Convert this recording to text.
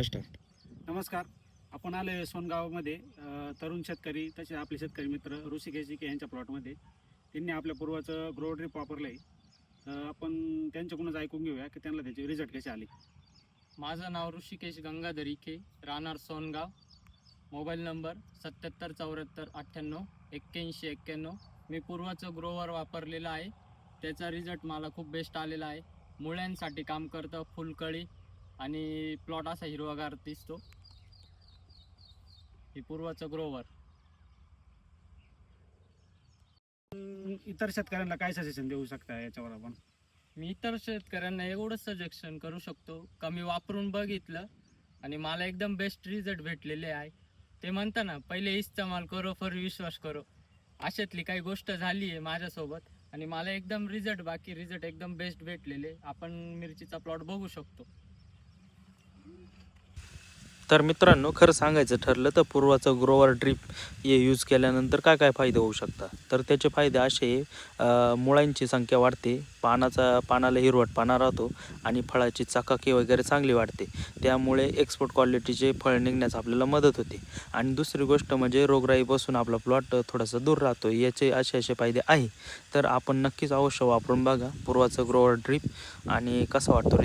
नमस्कार. आपण आले सोनगावमध्ये अ, तरुण शेतकरी तसे आपले शेतकरी मित्र ऋषिकेश के यांच्या प्लॉटमध्ये. त्यांनी आपल्या पूर्वाचं ग्रो ड्रीप वापरलं आहे आपण त्यांच्याकडूनच ऐकून घेऊया की त्यांना त्याचे रिझल्ट कसे आले. माझं नाव ऋषिकेश गंगाधर इखे राहणार सोनगाव. मोबाईल नंबर सत्याहत्तर चौऱ्याहत्तर अठ्ठ्याण्णव एक्क्याऐंशी एक्क्याण्णव. मी पूर्वाचं ग्रोवर वापरलेलं आहे. त्याचा रिझल्ट मला खूप बेस्ट आलेला आहे. मुळ्यांसाठी काम करतं फुलकळी आणि प्लॉट असा हिरवागार दिसतो. हे पूर्वाचं ग्रोवर इतर शेतकऱ्यांना काय सजेशन देऊ शकता याच्यावर आपण? मी इतर शेतकऱ्यांना एवढंच सजेशन करू शकतो. का मी वापरून बघितलं आणि मला एकदम बेस्ट रिझल्ट भेटलेले आहे. ते म्हणता ना पहिले इस्तेमाल करो फर विश्वास करो. अशातली काही गोष्ट झाली आहे माझ्यासोबत आणि मला एकदम रिझल्ट बाकी रिझल्ट एकदम बेस्ट भेटलेले. आपण मिरचीचा प्लॉट बघू शकतो. तर मित्रांनो खरं सांगायचं ठरलं तर पूर्वाचं ग्रोवर ड्रीप हे यूज केल्यानंतर काय काय फायदे होऊ शकतात? तर त्याचे फायदे असे मुळांची संख्या वाढते पानाचा पानाला हिरवट पाना राहतो आणि फळाची चकाकी वगैरे चांगली वाढते. त्यामुळे एक्सपोर्ट क्वालिटीचे फळ निघण्यास आपल्याला मदत होते. आणि दुसरी गोष्ट म्हणजे रोगराईपासून आपला प्लॉट थोडासा दूर राहतो याचे असे असे फायदे आहे. तर आपण नक्कीच अवश्य वापरून बघा पूर्वाचं ग्रोवर ड्रीप आणि कसा वाटतो